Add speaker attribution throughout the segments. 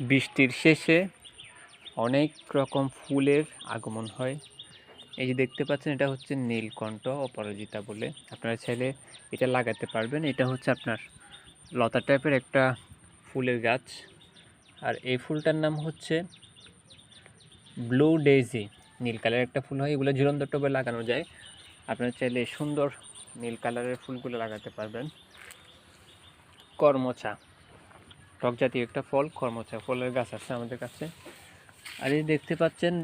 Speaker 1: বৃষ্টির শেষে অনেক রকম ফুলের আগমন হয়। এই যে দেখতে পাচ্ছেন, এটা হচ্ছে নীলকণ্ঠ অপরাজিতা বলে। আপনারা চাইলে এটা লাগাতে পারবেন। এটা হচ্ছে আপনার লতা টাইপের একটা ফুলের গাছ। আর এই ফুলটার নাম হচ্ছে ব্লু ডেইজি নীল কালারের একটা ফুল হয়। এগুলো ঝুলন্ত টবে লাগানো যায়। আপনারা চাইলে সুন্দর নীল কালারের ফুলগুলো লাগাতে পারবেন। কর্মচা। টক জাতীয় একটা ফল কর্মচা ফলের গাছ আছে আমাদের কাছে। আর এই দেখতে পাচ্ছেন,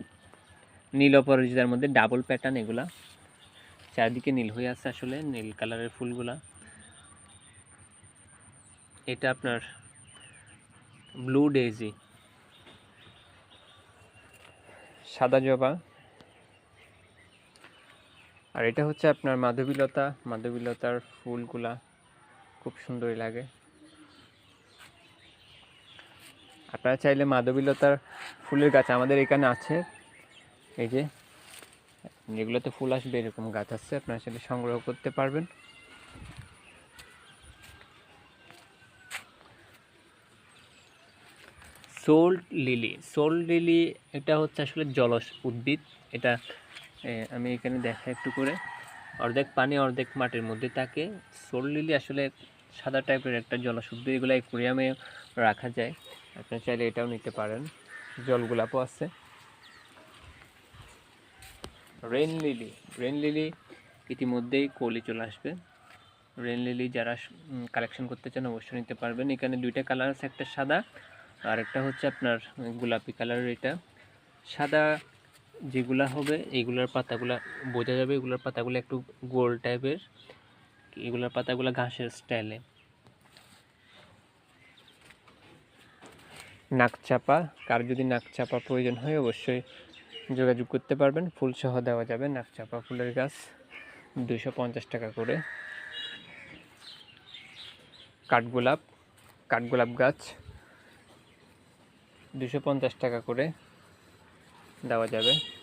Speaker 1: নীল অপরাজিতার মধ্যে ডাবল প্যাটার্ন এগুলা। চারদিকে নীল হয়ে আছে আসলে, নীল কালারের ফুলগুলা। এটা আপনার ব্লু ডেজি সাদা জবা। আর এটা হচ্ছে আপনার মাধবীলতা। মাধবীলতার ফুলগুলা খুব সুন্দরই লাগে। আপনারা চাইলে মাধবীলতার ফুলের গাছ আমাদের এখানে আছে। এই যে যেগুলোতে ফুল আসবে, এরকম গাছ আছে, আপনারা চাইলে সংগ্রহ করতে পারবেন। সোল্ড লিলি সোল্ড লিলি এটা হচ্ছে আসলে জলস উদ্ভিদ। এটা আমি এখানে দেখা একটু করে। অর্ধেক পানি, অর্ধেক মাটির মধ্যে থাকে। সোল লিলি আসলে সাদা টাইপের একটা জলস উদ্ভিদ, এগুলো অ্যাকুরিয়ামে রাখা যায়। আপনি চাইলে এটাও নিতে পারেন। জল গোলাপও আছে। রেন লিলি রেন লিলি ইতিমধ্যেই কলি চলে আসবে। রেন লিলি যারা কালেকশন করতে চান অবশ্যই নিতে পারবেন। এখানে দুইটা কালার আছে একটা সাদা আর একটা হচ্ছে আপনার গোলাপি কালারের এটা। সাদা যেগুলা হবে এইগুলোর পাতাগুলা, বোঝা যাবে এগুলোর পাতাগুলো একটু গোল টাইপের এগুলোর পাতাগুলো ঘাসের স্টাইলে নাকচাপা, কার যদি নাকচাপা প্রয়োজন হয় অবশ্যই যোগাযোগ করতে পারবেন। ফুলসহ দেওয়া যাবে নাকচাপা ফুলের গাছ দুশো টাকা করে। কাঠগোলাপ কাঠগোলাপ গাছ দুশো টাকা করে দেওয়া যাবে।